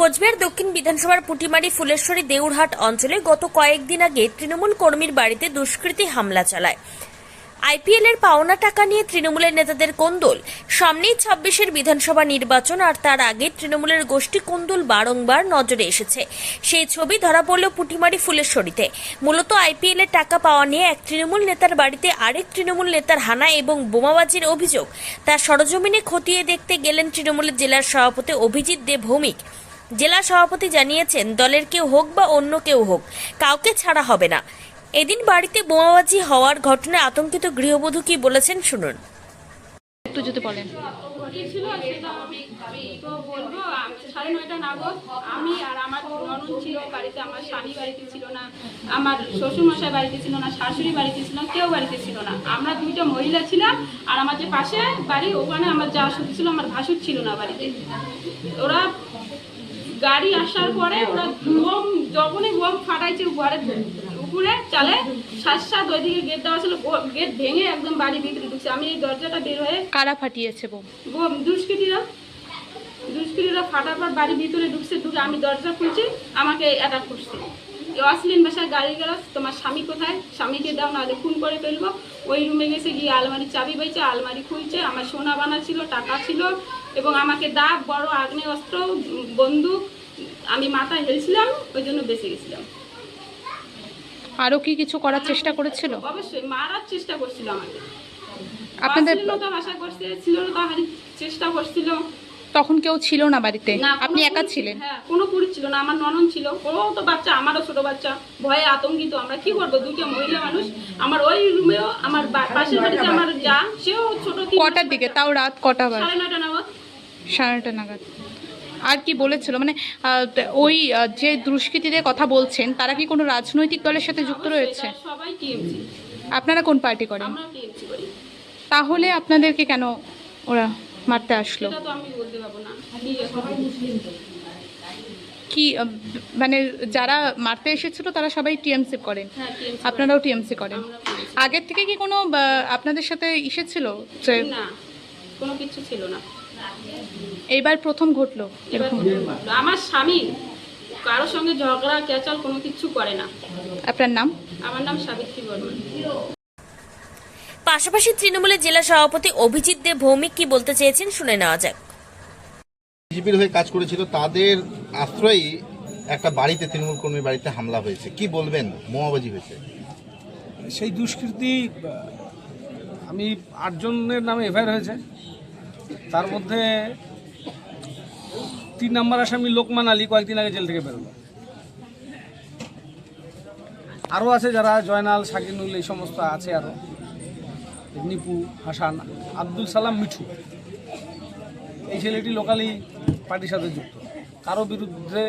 কোচবিহার দক্ষিণ বিধানসভার পুটিমারি ফুলেশ্বরী দেউরহাট অঞ্চলে গত কয়েকদিন আগে তৃণমূল কর্মীর বাড়িতে দুষ্কৃতী হামলা চালায়। আইপিএল এর পাওনা টাকা নিয়ে তৃণমূলের নেতাদের কোন্দল। সামনেই ছাব্বিশের বিধানসভা নির্বাচন আর তার আগে তৃণমূলের গোষ্ঠী কোন্দল বারংবার নজরে এসেছে। সেই ছবি ধরা পড়ল পুটিমারি ফুলেশ্বরীতে। মূলত আইপিএল এর টাকা পাওয়া নিয়ে এক তৃণমূল নেতার বাড়িতে আরেক তৃণমূল নেতার হানা এবং বোমাবাজির অভিযোগ। তার সরজমিনে খতিয়ে দেখতে গেলেন তৃণমূলের জেলার সভাপতি অভিজিৎ দেব ভৌমিক। জেলা সভাপতি জানিয়েছেন দলের কেউ হোক বা অন্য কেউ হোক কাউকে ছাড়া হবে না। এদিন বাড়িতে বোমাবাজি হওয়ার ঘটনায় আতঙ্কিত গৃহবধূ কি বলেছেন শুনুন। একটু যদি বলেন। কি ছিল সেটা আমি তো বলব সাড়ে নয়টা নাগদ আমি আর আমার ননদ ছিল বাড়িতে আমার স্বামী বাড়িতে ছিল না আমার শ্বশুরমশাই বাড়িতে ছিল না শাশুড়ি বাড়িতে ছিল না কেউ বাড়িতে ছিল না। আমরা দুইটা মহিলা ছিলাম আর আমার যে পাশে বাড়ি ওখানে আমার যা ছিল আমার ভাসুর ছিল না বাড়িতে। ওরা গাড়ি আসার পরে ওরা বোম যখনই বোম ফাটাইছে ঘরের উপরে চালে সাত সাত ওইদিকে গেট দেওয়া ছিল। গেট ভেঙে একদম বাড়ির ভিতরে ঢুকছে। আমি এই দরজাটা বের হয়ে কারা ফাটিয়েছে বোম বোম দুষ্কৃতীরা। দুষ্কৃতীরা ফাটার পর বাড়ির ভিতরে ঢুকছে ঢুকে আমি দরজা খুলছি আমাকে অ্যাটাক করছে। অশ্লীল ভাষায় গাড়ি গেল তোমার স্বামী কোথায়? স্বামীকে দাও নাহলে খুন করে ফেলব। ওই রুমে গেছে গিয়ে আলমারির চাবি পাইছে আলমারি খুলছে। আমার সোনা বানা ছিল টাকা ছিল এবং আমাকে দাগ বড় আগ্নেয় অস্ত্র বন্দুক আমি মাথায় হেলছিলাম ওই জন্য বেঁচে গেছিলাম। আরও কি কিছু করার চেষ্টা করেছিল? অবশ্যই মারার চেষ্টা করছিল আমাকে। আপনাদের অশ্লীলতা ভাষা করছে শ্লীলতা চেষ্টা করছিল। তখন কেউ ছিল না বাড়িতে? আপনি একা ছিলেন? হ্যাঁ কোনো পুরুষ ছিল না আমার ছিল। ও তো বাচ্চা আমারও ছোট বাচ্চা ভয়ে আতঙ্কিত। আমরা কি করব? দুটো মহিলা মানুষ আমার ওই রুমেও আমার পাশের বাড়িতে আমার যা সেও ছোট কটার দিকে? তাও রাত কটা সাড়ে নয়টা নাগাদ। সাড়ে নটা নাগাদ। আর কি বলেছিল? মানে ওই যে দুষ্কৃতীদের কথা বলছেন তারা কি কোনো রাজনৈতিক দলের সাথে যুক্ত রয়েছে? সেটা সবাই টিএমসি। আপনারা কোন পার্টি করেন? আমরা টিএমসি করি। তাহলে আপনাদেরকে কেন ওরা মারতে আসলো? সেটা তো আমি বলতে পারব না। কি মানে যারা মারতে এসেছিল তারা সবাই টিএমসি করেন? হ্যাঁ আপনারাও টিএমসি করেন? আগের থেকে কি কোনো আপনাদের সাথে ইসে ছিল? কোনো কিছু ছিল না। এইবার প্রথম ঘটলো এরকম। আমার স্বামী কারোর সঙ্গে ঝগড়া ক্যাচাল কোনো কিছু করে না। আপনার নাম? আমার নাম সাবিত্রী বর্মন। পাশাপাশি তৃণমূলের জেলা সভাপতি অভিজিৎ দেব ভৌমিক কি বলতে চেয়েছেন শুনে নেওয়া যাক। বিজেপির হয়ে কাজ করেছিল তাদের আশ্রয়ই একটা বাড়িতে তৃণমূল কর্মীর বাড়িতে হামলা হয়েছে। কি বলবেন? বোমাবাজি হয়েছে। সেই দুষ্কৃতি আমি আটজনের নামে এফআইআর হয়েছে। তার মধ্যে তিন নম্বর আসামি লোকমান আলী কয়েকদিন আগে জেল থেকে বেরোলো। আরও আছে যারা, জয়নাল, শাকিনুল, এই সমস্ত আছে আরও নিপু, হাসান, আব্দুল সালাম, মিঠু। এই ছেলেটি লোকালি পার্টির সাথে যুক্ত। কারও বিরুদ্ধে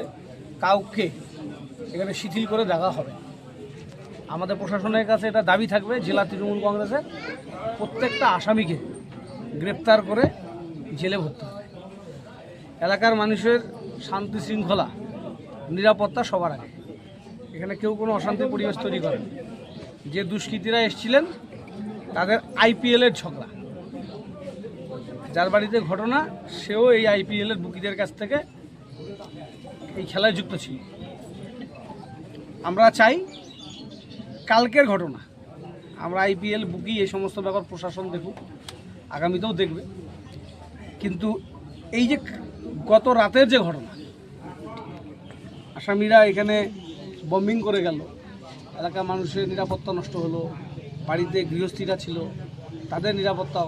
কাউকে এখানে শিথিল করে দেখা হবে। আমাদের প্রশাসনের কাছে এটা দাবি থাকবে, জেলা তৃণমূল কংগ্রেসের প্রত্যেকটা আসামিকে গ্রেপ্তার করে জেলে ভর্তি। এলাকার মানুষের শান্তি শৃঙ্খলা, নিরাপত্তা সবার আগে। এখানে কেউ কোনো অশান্তি পরিবেশ তৈরি করেন যে দুষ্কৃতীরা এসেছিলেন, তাদের আইপিএলের ঝগড়া। যার বাড়িতে ঘটনা, সেও এই আইপিএলের বুকিদের কাছ থেকে এই খেলায় যুক্ত ছিল। আমরা চাই কালকের ঘটনা। আমরা আইপিএল, বুকি, এই সমস্ত ব্যাপার প্রশাসন দেখুক, আগামীতেও দেখবে। কিন্তু এই যে গত রাতের যে ঘটনা, আসামিরা এখানে বম্বিং করে গেল। এলাকার মানুষের নিরাপত্তা নষ্ট হলো, বাড়িতে গৃহস্থীরা ছিল, তাদের নিরাপত্তা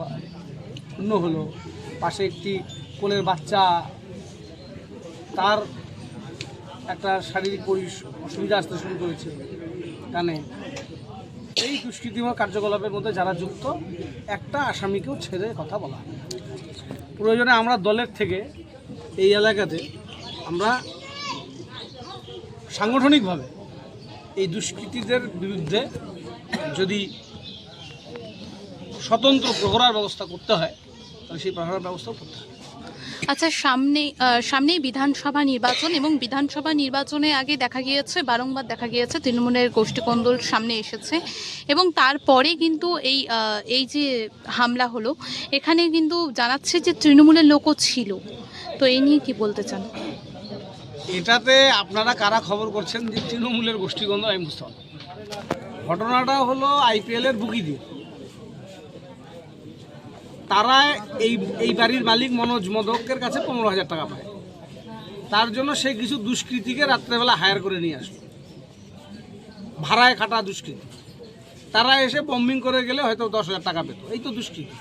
ক্ষুণ্ণ হলো। পাশে একটি কোলের বাচ্চা, তার একটা শারীরিক অসুবিধা আসতে শুরু করেছে কানে। এই দুষ্কৃতিময় কার্যকলাপের মধ্যে যারা যুক্ত, একটা আসামিকেও ছেড়ে কথা বলা। প্রয়োজনে আমরা দলের থেকে এই এলাকাতে আমরা সাংগঠনিকভাবে এই দুষ্কৃতীদের বিরুদ্ধে যদি স্বতন্ত্র প্রহরার ব্যবস্থা করতে হয়, তাহলে সেই প্রহরার ব্যবস্থাও করতে হয় আচ্ছা সামনে সামনেই বিধানসভা নির্বাচন এবং বিধানসভা নির্বাচনে আগে দেখা গিয়েছে, বারংবার দেখা গিয়েছে, তৃণমূলের গোষ্ঠীকন্দল সামনে এসেছে এবং তারপরে কিন্তু এই এই যে হামলা হলো, এখানে কিন্তু জানাচ্ছে যে তৃণমূলের লোকও ছিল। তো এই নিয়ে কি বলতে চান? এটাতে আপনারা কারা খবর করছেন যে তৃণমূলের গোষ্ঠীগন্ধ, আমি বুঝতে ঘটনাটা হলো আইপিএল এর বুকি দিয়ে। তারা এই এই বাড়ির মালিক মনোজ মদকের কাছে পনেরো হাজার টাকা পায়। তার জন্য সে কিছু দুষ্কৃতীকে রাত্রেবেলা হায়ার করে নিয়ে আসলো। ভাড়ায় খাটা দুষ্কৃতী। তারা এসে বম্বিং করে গেলে হয়তো দশ হাজার টাকা পেত। এই তো দুষ্কৃতী।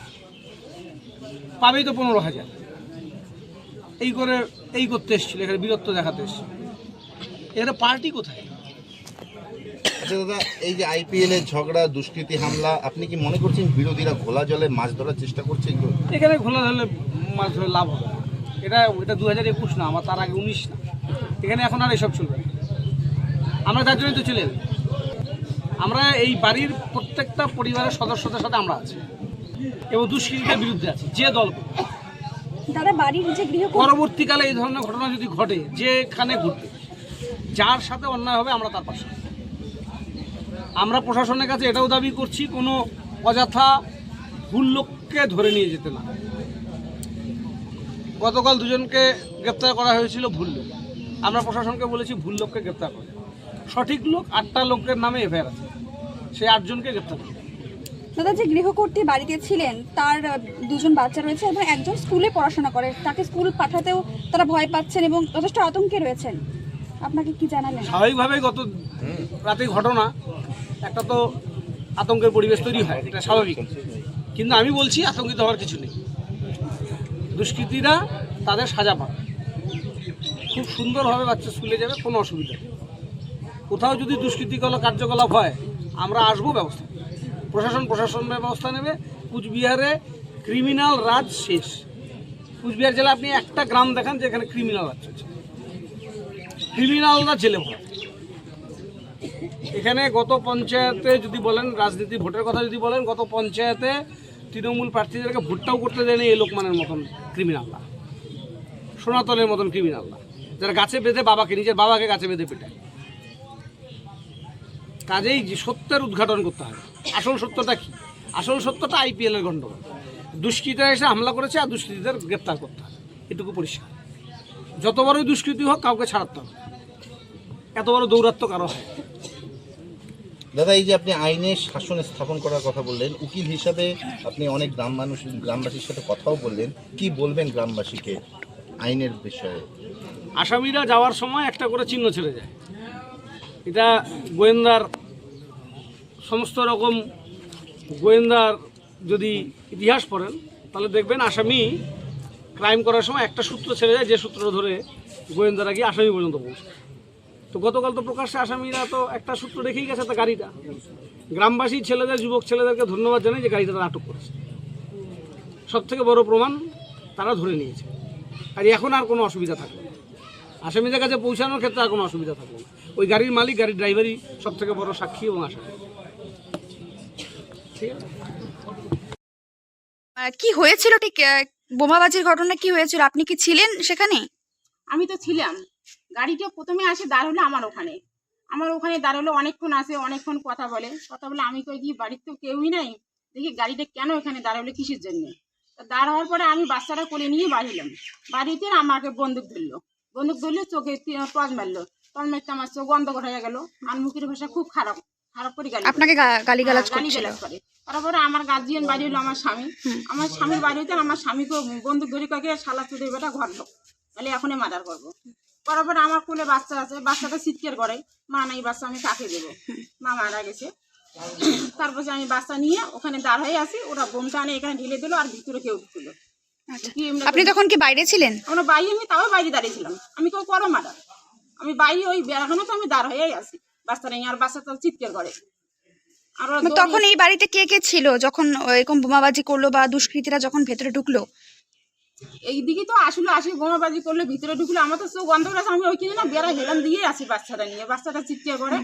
পাবেই তো পনেরো হাজার। এই করে এই করতে এসেছিল এখানে বীরত্ব দেখাতে এসেছিল। এখানে পার্টি কোথায়? আচ্ছা দাদা এই যে আইপিএল এর ঝগড়া দুষ্কৃতি হামলা আপনি কি মনে করছেন বিরোধীরা ঘোলা জলে মাছ ধরার চেষ্টা করছে এখানে ঘোলা ধরলে মাছ ধরে লাভ হবে এটা এটা দু হাজার একুশ না আমার তার আগে উনিশ না। এখানে এখন আর এসব চলবে আমরা তার জন্যই তো চলে এলাম। আমরা এই বাড়ির প্রত্যেকটা পরিবারের সদস্যদের সাথে আমরা আছি। এবং দুষ্কৃতীদের বিরুদ্ধে আছি যে দল। বাড়ির যে গৃহ পরবর্তীকালে এই ধরনের ঘটনা যদি ঘটে, যেখানে ঘটবে, যার সাথে অন্যায় হবে, আমরা তার পাশে আমরা প্রশাসনের কাছে এটাও দাবি করছি, কোনো অযথা ভুল লোককে ধরে নিয়ে যেতে না। গতকাল দুজনকে গ্রেপ্তার করা হয়েছিল ভুল লোক। আমরা প্রশাসনকে বলেছি ভুল লোককে গ্রেপ্তার করে। সঠিক লোক আটটা লোকের নামে এফআইআর আছে। সেই আটজনকে গ্রেপ্তার করে দাদা যে গৃহকর্ত্রী বাড়িতে ছিলেন, তার দুজন বাচ্চা রয়েছে এবং একজন স্কুলে পড়াশোনা করে। তাকে স্কুল পাঠাতেও তারা ভয় পাচ্ছেন এবং যথেষ্ট আতঙ্কে রয়েছেন। আপনাকে কি জানালেন? স্বাভাবিকভাবে গত রাতে ঘটনা, একটা তো আতঙ্কের পরিবেশ তৈরি হয়, এটা স্বাভাবিক। কিন্তু আমি বলছি, আতঙ্কিত হওয়ার কিছু নেই। দুষ্কৃতীরা তাদের সাজা পাবে খুব সুন্দরভাবে বাচ্চা স্কুলে যাবে, কোনো অসুবিধা কোথাও যদি দুষ্কৃতিকলাপ কার্যকলাপ হয়, আমরা আসব ব্যবস্থা। প্রশাসন প্রশাসন ব্যবস্থা নেবে, কুচবিহারে ক্রিমিনাল রাজ শেষ। কুচবিহার জেলা আপনি একটা গ্রাম দেখান যেখানে ক্রিমিনাল রাজ চলছে। ক্রিমিনালরা জেলে ভরে। এখানে গত পঞ্চায়েতে যদি বলেন, রাজনীতি ভোটের কথা যদি বলেন, গত পঞ্চায়েতে তৃণমূল প্রার্থীদেরকে ভোটটাও করতে দেয়নি এই লোকমানের মতন ক্রিমিনালরা সোনাতলের মতন ক্রিমিনালরা যারা গাছে বেঁধে বাবাকে, নিজের বাবাকে গাছে বেঁধে পেটায়। কাজেই সত্যের উদ্ঘাটন করতে হবে। আসল সত্যটা কি? আসল সত্যটা আইপিএল এর গণ্ডগোল দুষ্কৃতীরা এসে হামলা করেছে আর দুষ্কৃতীদের গ্রেপ্তার করতে হবে। এটুকু পরিষ্কার। যত বড়ই দুষ্কৃতি হোক কাউকে ছাড়াতে হবে। এত বড় দৌরাত্ম কারও হয় দাদা এই যে আপনি আইনের শাসন স্থাপন করার কথা বললেন উকিল হিসাবে আপনি অনেক গ্রাম মানুষ গ্রামবাসীর সাথে কথাও বললেন। কি বলবেন গ্রামবাসীকে আইনের বিষয়ে? আসামিরা যাওয়ার সময় একটা করে চিহ্ন ছেড়ে যায়। এটা গোয়েন্দার সমস্ত রকম গোয়েন্দার যদি ইতিহাস পড়েন, তাহলে দেখবেন আসামি ক্রাইম করার সময় একটা সূত্র ছেড়ে যায়, যে সূত্র ধরে গোয়েন্দারা গিয়ে আসামি পর্যন্ত পৌঁছায় তো গতকাল তো প্রকাশ্যে আসামিরা তো একটা সূত্র রেখেই গেছে তো গাড়িটা। গ্রামবাসী ছেলেদের, যুবক ছেলেদেরকে ধন্যবাদ জানাই যে গাড়িটা তারা আটক করেছে। সব থেকে বড় প্রমাণ তারা ধরে নিয়েছে। আর এখন আর কোনো অসুবিধা থাকবে না। আসামিদের কাছে পৌঁছানোর ক্ষেত্রে আর কোনো অসুবিধা থাকবে না। ওই গাড়ির মালিক, গাড়ির ড্রাইভারই সব থেকে বড় সাক্ষী এবং আসামি। কি হয়েছিল ঠিক বোমাবাজির ঘটনা কি হয়েছিল? আপনি কি ছিলেন সেখানে? আমি তো ছিলাম। গাড়িটা প্রথমে আসে দাঁড় হলো আমার ওখানে। আমার ওখানে দাঁড় হলো অনেকক্ষণ আসে, অনেকক্ষণ কথা বলে। কথা বলে আমি কই কি বাড়ির তো কেউই নাই। দেখি গাড়িটা কেন এখানে দাঁড়াল কিসের জন্য? দাঁড় হওয়ার পরে আমি বাচ্চাটা কোলে নিয়ে বাড়িলাম বাড়িতে আমাকে বন্দুক ধরলো। বন্দুক ধরলে, চোখে টজ মারলো। টজ মারতে আমার চোখ বন্ধ হয়ে গেল। আর মুখের ভাষা খুব খারাপ। খারাপ করে। গালি আপনাকে গা- গালিগালাজ হ্যাঁ, করে। তারপরে আমার গার্জিয়ান বাড়ি হলো আমার স্বামী। আমার স্বামীর বাড়ি হইতে আমার স্বামীকে বন্দুক ধরে কাকে শালা চুদের বেটা ঘর লোক তাহলে এখনই মার্ডার করব। করার পরে আমার কোলে বাচ্চা আছে। বাচ্চাটা চিৎকার করে মা নাই বাচ্চা আমি কাকে দেবো? মা মারা গেছে। তারপরে আমি বাচ্চা নিয়ে ওখানে দাঁড় হয়ে আসি ওরা বোমটা আনে এখানে ঢেলে দিল আর ভিতরে কেউ ঢুকছিল আপনি তখন কি বাইরে ছিলেন? আমরা বাইরে আমি তাও বাইরে দাঁড়িয়েছিলাম আমি কেউ করো মার্ডার আমি বাইরে ওই বেড়াখানে তো আমি দাঁড় হয়েই আছি। বাচ্চা নেই আর বাচ্চা তো চিৎকার করে। আর ওরা তখন এই বাড়িতে কে কে ছিল? যখন এরকম বোমাবাজি করল বা দুষ্কৃতীরা যখন ভেতরে ঢুকলো? এইদিকে তো আসলে আসি বোমাবাজি করলে ভিতরে ঢুকলে। আমার তো চোখ করে আছে, আমি ওইখানে না বেড়া হেলান দিয়ে আছি বাচ্চাটা নিয়ে। বাচ্চাটা চিৎকার করে।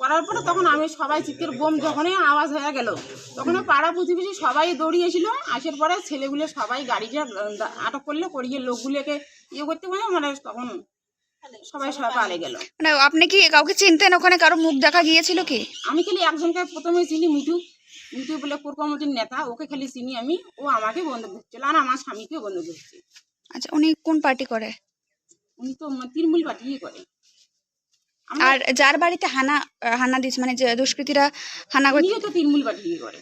করার পরে তখন আমি সবাই চিৎকার বোম যখনই আওয়াজ হয়ে গেল তখন পাড়া প্রতিবেশী সবাই দৌড়িয়েছিল আসার পরে ছেলেগুলো সবাই গাড়িটা আটক করলে করিয়ে লোকগুলোকে ইয়ে করতে পারে মানে তখন সবাই সবাই পালে গেল। মানে আপনি কি কাউকে চিনতেন? ওখানে কারও মুখ দেখা গিয়েছিল কি? আমি খালি একজনকে প্রথমে চিনি মিঠু। মিঠু বলে কোর কমিটির নেতা ওকে খালি চিনি আমি। ও আমাকে বন্ধু ধরছিল আর আমার স্বামীকেও বন্ধু ধরছে আচ্ছা উনি কোন পার্টি করে? উনি তো তৃণমূল পার্টি করে। আর যার বাড়িতে হানা হানা দিচ্ছে মানে যে দুষ্কৃতীরা হানা উনিও তো তৃণমূল পার্টি করে।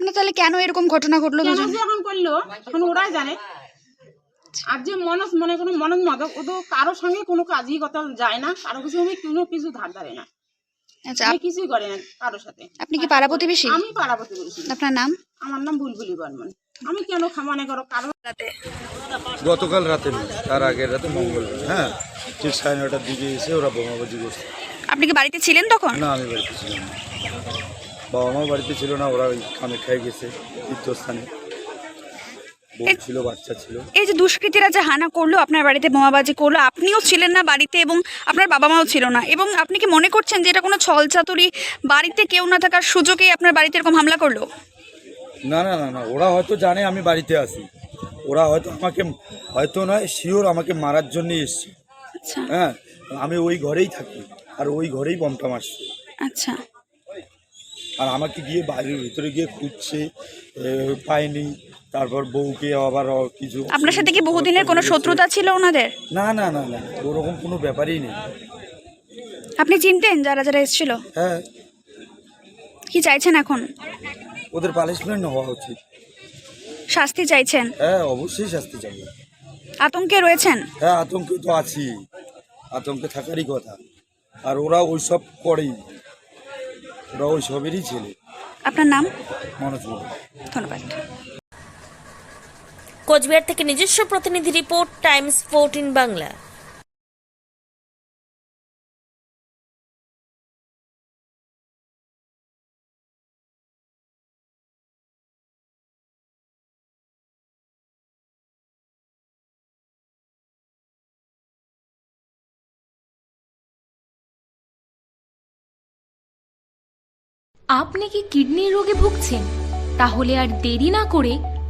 মানে তাহলে কেন এরকম ঘটনা ঘটলো এখন করল? এখন ওরাই জানে। আর যে মনস মনে কোনো মনস মাদক ও তো কারোর সঙ্গে কোনো কাজই কথা যায় না কারও কিছু আমি কোনো কিছু ধার ধারে না। আচ্ছা আমি কিছুই করে না কারোর সাথে। আপনি কি পাড়া প্রতিবেশী? আমি পাড়াপতি বলছি আপনার নাম? আমার নাম বুলবুলি বর্মন। আমি কেন মনে করো কারও গতকাল রাতে তার আগের রাতে মঙ্গলবার হ্যাঁ ঠিক সাড়ে নটার দিকে এসে ওরা বোমাবাজি করছে। আপনি কি বাড়িতে ছিলেন তখন? না আমি বাড়িতে ছিলাম না। বাবা মা বাড়িতে ছিল না ওরা ওই খামে খাই গেছে তীর্থস্থানে। ছিল বাচ্চা ছিল। এই যে দুষ্কৃতীরা যে হানা করল আপনার বাড়িতে বোমাবাজি করল আপনিও ছিলেন না বাড়িতে এবং আপনার বাবা মাও ছিল না। এবং আপনি কি মনে করছেন যে এটা কোনো ছলচাতুরি বাড়িতে কেউ না থাকার সুযোগেই আপনার বাড়িতে এরকম হামলা করল? না না না না ওরা হয়তো জানে আমি বাড়িতে আছি। ওরা হয়তো আমাকে হয়তো নয় শিওর আমাকে মারার জন্য এসছে। আচ্ছা। হ্যাঁ আমি ওই ঘরেই থাকি আর ওই ঘরেই বমটা মারছে আচ্ছা। আর আমাকে গিয়ে বাড়ির ভিতরে গিয়ে খুঁজছে এ, পাইনি তারপর বউকে আবার কিছু আপনার সাথে কি বহুদিনের কোনো শত্রুতা ছিল ওনাদের? না না না না ওরকম কোনো ব্যাপারই নেই। আপনি চিনতেন যারা যারা এসেছিল? হ্যাঁ। কি চাইছেন এখন? ওদের পানিশমেন্ট হওয়া উচিত। শাস্তি চাইছেন? হ্যাঁ অবশ্যই শাস্তি চাইবে। আতঙ্কে রয়েছেন? হ্যাঁ আতঙ্কে তো আছি। আতঙ্কে থাকারই কথা। আর ওরা ওইসব করেই। ওরা ওই সবেরই ছেলে। আপনার নাম? মনোজ ধন্যবাদ। কোচবিহার থেকে নিজস্ব প্রতিনিধি রিপোর্ট, টাইমস ফোরটিন বাংলা। আপনি কি কিডনি রোগে ভুগছেন? তাহলে আর দেরি না করে